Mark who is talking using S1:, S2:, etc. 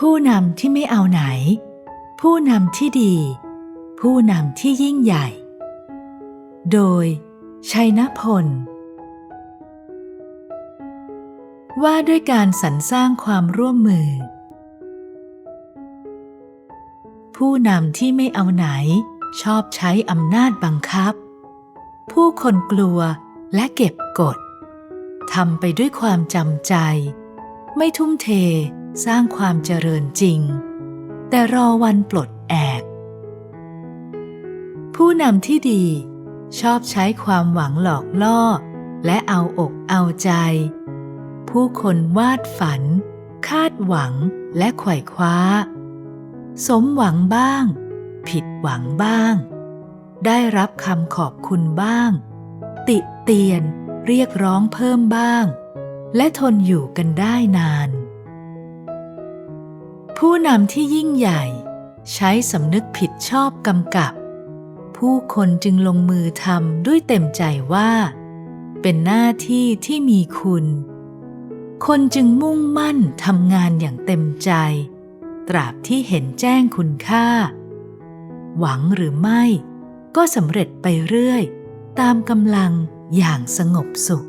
S1: ผู้นำที่ไม่เอาไหน ผู้นำที่ดี ผู้นำที่ยิ่งใหญ่ โดย ชัยนพล ว่าด้วยการสรรสร้างความร่วมมือ ผู้นำที่ไม่เอาไหน ชอบใช้อำนาจบังคับ ผู้คนกลัวและเก็บกดทำไปด้วยความจำใจ ไม่ทุ่มเท สร้างความเจริญจริง แต่รอวันปลดแอก ผู้นำที่ดีชอบใช้ความหวังหลอกล่อ และเอาอกเอาใจ ผู้คนวาดฝัน คาดหวังและไขว่คว้า สมหวังบ้าง ผิดหวังบ้าง ได้รับคำขอบคุณบ้าง ติเตียนเรียกร้องเพิ่มบ้าง และทนอยู่กันได้นาน ผู้นำที่ยิ่งใหญ่ ใช้สำนึกผิดชอบกำกับ ผู้คนจึงลงมือทำด้วยเต็มใจว่า เป็นหน้าที่ที่มีคุณ คนจึงมุ่งมั่นทำงานอย่างเต็มใจ ตราบที่เห็นแจ้งคุณค่า หวังหรือไม่ ก็สำเร็จไปเรื่อย ตามกำลังอย่างสงบสุข